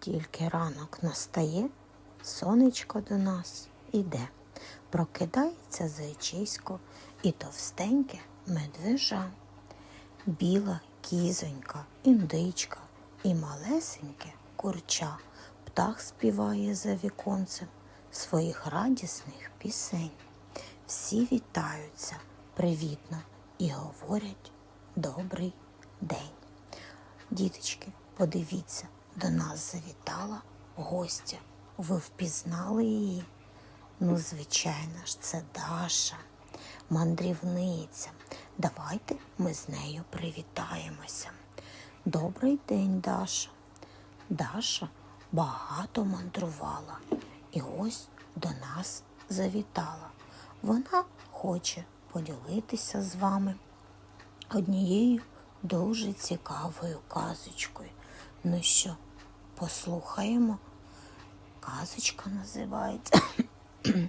Тільки ранок настає, сонечко до нас іде. Прокидається зайчисько і товстеньке медвежа. Біла кізонька, індичка і малесеньке курча. Птах співає за віконцем своїх радісних пісень. Всі вітаються привітно і говорять добрий день. Діточки, подивіться, до нас завітала гостя. Ви впізнали її? Ну, звичайно ж, це Даша, мандрівниця. Давайте ми з нею привітаємося. Добрий день, Даша. Даша багато мандрувала і ось до нас завітала. Вона хоче поділитися з вами однією дуже цікавою казочкою. Ну що, послухаємо? Казочка називається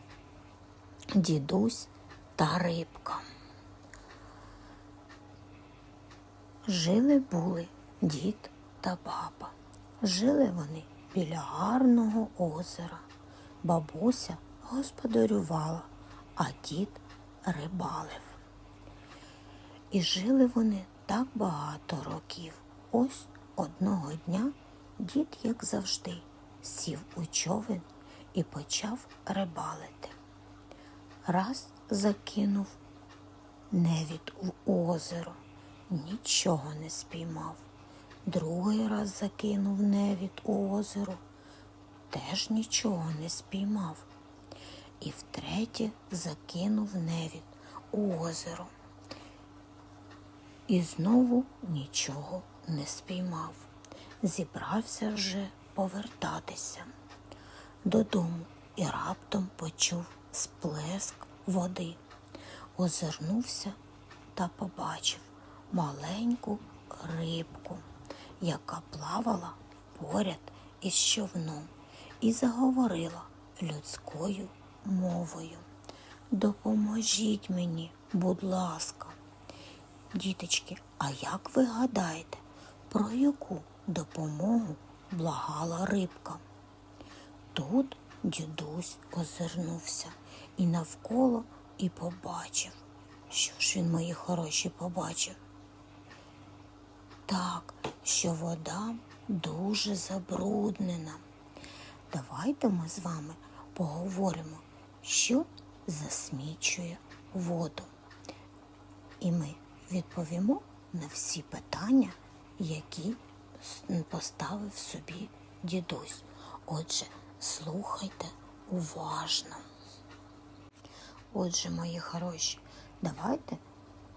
Дідусь та рибка. Жили були дід та баба. Жили вони біля гарного озера. Бабуся господарювала, а дід рибалив. І жили вони так багато років. Ось одного дня дід, як завжди, сів у човен і почав рибалити. Раз закинув невід в озеро, нічого не спіймав. Другий раз закинув невід у озеро, теж нічого не спіймав. І втретє закинув невід у озеро. І знову нічого не спіймав. Зібрався вже повертатися додому і раптом почув сплеск води. Озирнувся та побачив маленьку рибку, яка плавала поряд із човном і заговорила людською мовою. Допоможіть мені, будь ласка. Діточки, а як ви гадаєте, про яку допомогу благала рибка? Тут дідусь озирнувся і навколо і побачив. Що ж він, мої хороші, побачив? Так, що вода дуже забруднена. Давайте ми з вами поговоримо, що засмічує воду. І ми відповімо на всі питання, які поставив собі дідусь. Отже, слухайте уважно. Отже, мої хороші, давайте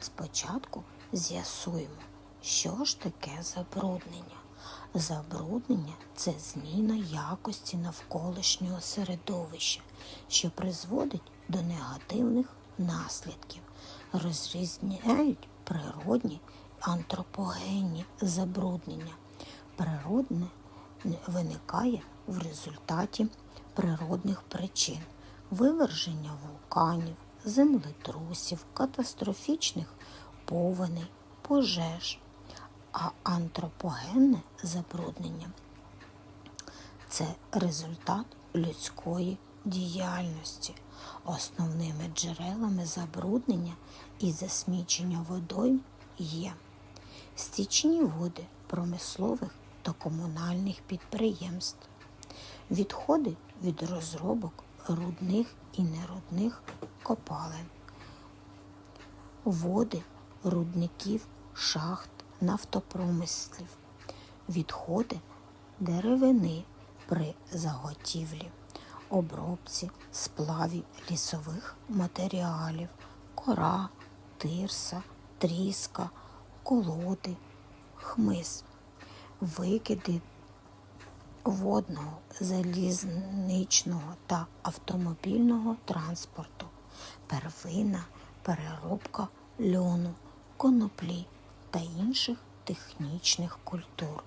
спочатку з'ясуємо, що ж таке забруднення. Забруднення це зміна якості навколишнього середовища, що призводить до негативних наслідків. Розрізняють природні антропогенні забруднення. Природне виникає в результаті природних причин виверження вулканів, землетрусів, катастрофічних повеней, пожеж, а антропогенне забруднення це результат людської діяльності. Основними джерелами забруднення і засмічення водойм є стічні води промислових та комунальних підприємств, відходи від розробок рудних і нерудних копалин, води рудників, шахт, нафтопромислів, відходи деревини при заготівлі, обробці сплавів лісових матеріалів, кора, тирса, тріска, колоди, хмиз, викиди водного, залізничного та автомобільного транспорту, первина, переробка льону, коноплі та інших технічних культур.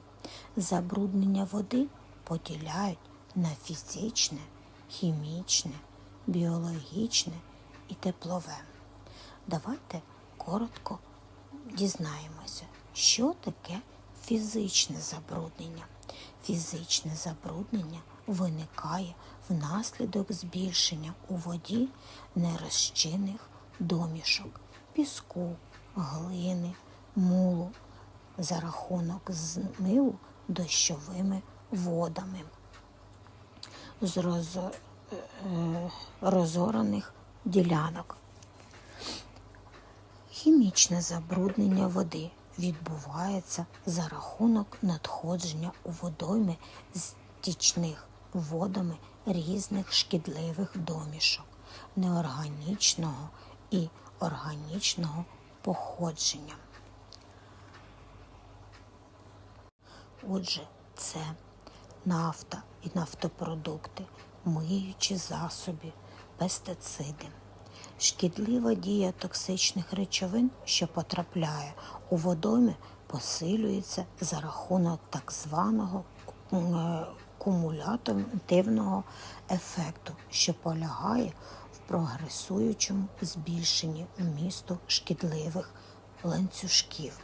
Забруднення води поділяють на фізичне, хімічне, біологічне і теплове. Давайте коротко дізнаємося, що таке фізичне забруднення. Фізичне забруднення виникає внаслідок збільшення у воді нерозчинних домішок, піску, глини, мулу за рахунок змиву дощовими водами з роз- е, розораних ділянок. Хімічне забруднення води відбувається за рахунок надходження у водойми стічних водами різних шкідливих домішок неорганічного і органічного походження. Отже, це нафта і нафтопродукти, миючі засоби, пестициди. Шкідлива дія токсичних речовин, що потрапляє у водойми, посилюється за рахунок так званого е, кумулятивного ефекту, що полягає в прогресуючому збільшенні вмісту шкідливих ланцюжків.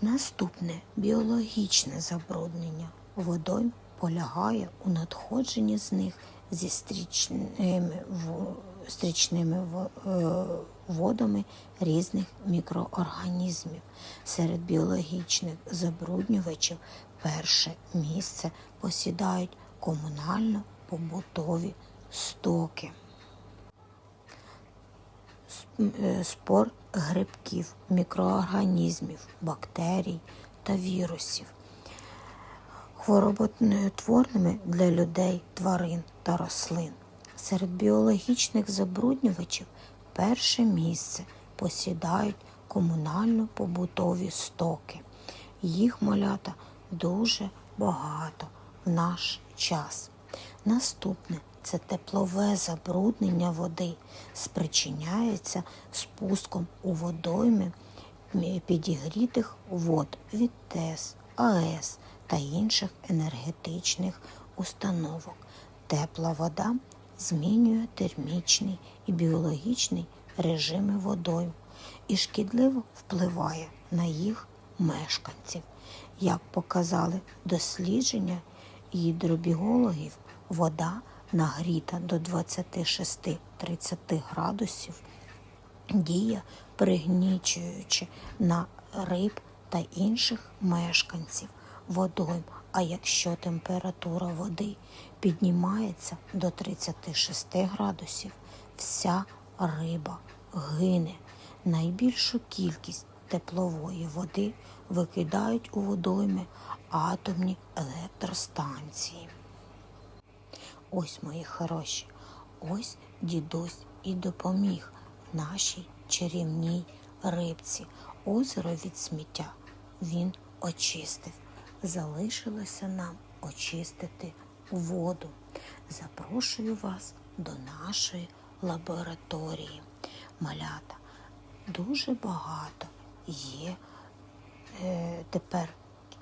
Наступне біологічне забруднення водойм полягає у надходженні з них зі стрічними, стрічними е, водами різних мікроорганізмів. Серед біологічних забруднювачів перше місце посідають комунально-побутові стоки е, спор грибків, мікроорганізмів, бактерій та вірусів. Хвороботворними для людей, тварин та рослин. Серед біологічних забруднювачів перше місце посідають комунально-побутові стоки. Їх малята дуже багато в наш час. Наступне це теплове забруднення води, спричиняється спуском у водойми підігрітих вод від ТЕС, АЕС та інших енергетичних установок. Тепла вода змінює термічний і біологічний режими водойм і шкідливо впливає на їх мешканців. Як показали дослідження гідробіологів, вода нагріта до 26-30 градусів діє пригнічуючи на риб та інших мешканців водойм. А якщо температура води піднімається до 36 градусів, вся риба гине. Найбільшу кількість теплової води викидають у водойми атомні електростанції. Ось, мої хороші, ось дідусь і допоміг нашій чарівній рибці. Озеро від сміття він очистив. Залишилося нам очистити воду. Запрошую вас до нашої лабораторії. Малята, дуже багато є е, тепер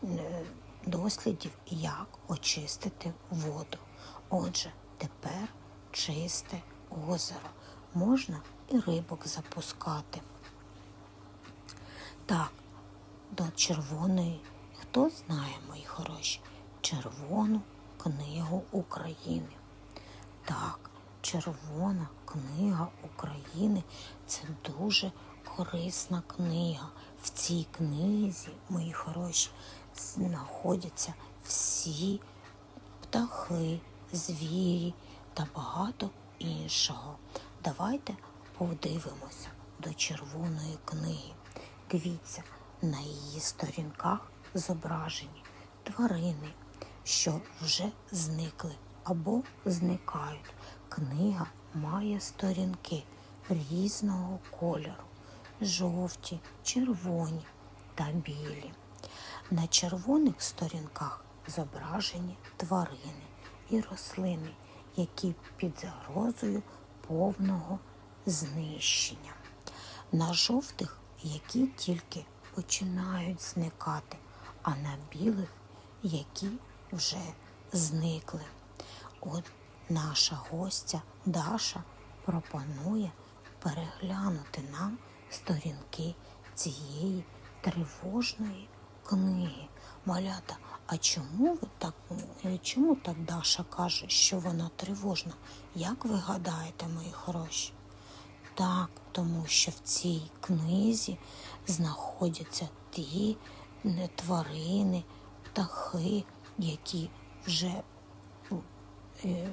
е, дослідів, як очистити воду. Отже, тепер чисте озеро. Можна і рибок запускати. Так, до червоної, хто знає, мої хороші, червону книгу України. Так, червона книга України це дуже корисна книга. В цій книзі, мої хороші, знаходяться всі птахи, звірі та багато іншого. Давайте подивимося до червоної книги. Дивіться, на її сторінках зображені тварини, що вже зникли або зникають. Книга має сторінки різного кольору жовті, червоні та білі. На червоних сторінках зображені тварини і рослини, які під загрозою повного знищення. На жовтих, які тільки починають зникати, а на білих, які вже зникли. От наша гостя Даша пропонує переглянути нам сторінки цієї тривожної книги. Малята, А чому ви так, е, чому так Даша каже, що вона тривожна? Як ви гадаєте, мої хороші? Так, тому що в цій книзі знаходяться ті е, тварини, птахи, які вже е,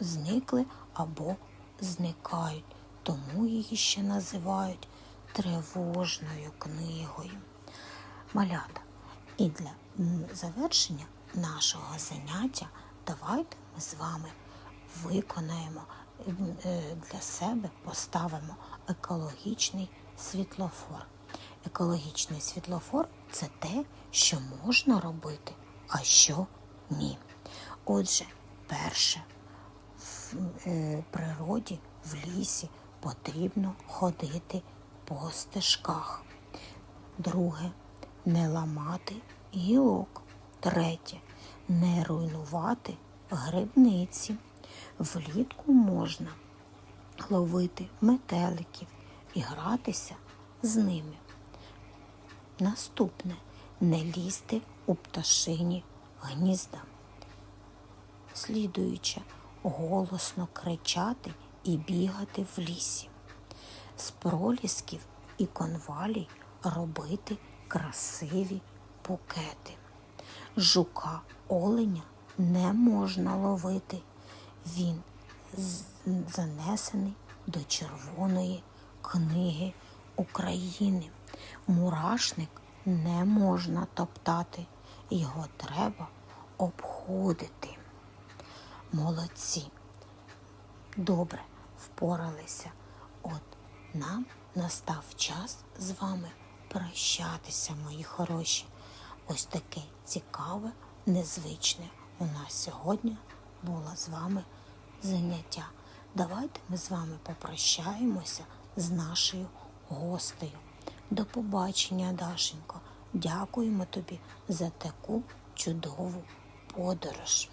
зникли або зникають. Тому її ще називають тривожною книгою. Малята. І для завершення нашого заняття давайте ми з вами виконаємо е, для себе, поставимо екологічний світлофор. Екологічний світлофор це те, що можна робити, а що ні. Отже, перше, в е, природі, в лісі потрібно ходити по стежках. Друге не ламати гілок. Третє не руйнувати грибниці. Влітку можна ловити метеликів і гратися з ними. Наступне не лізти у пташині гнізда. Слідуюче голосно кричати і бігати в лісі. З пролісків і конвалій робити красиві букети. Жука оленя не можна ловити. Він занесений до Червоної книги України. Мурашник не можна топтати, його треба обходити. Молодці. Добре впоралися. От нам настав час з вами прощатися, мої хороші. Ось таке цікаве, незвичне у нас сьогодні було з вами заняття. Давайте ми з вами попрощаємося з нашою гостею. До побачення, Дашенько. Дякуємо тобі за таку чудову подорож.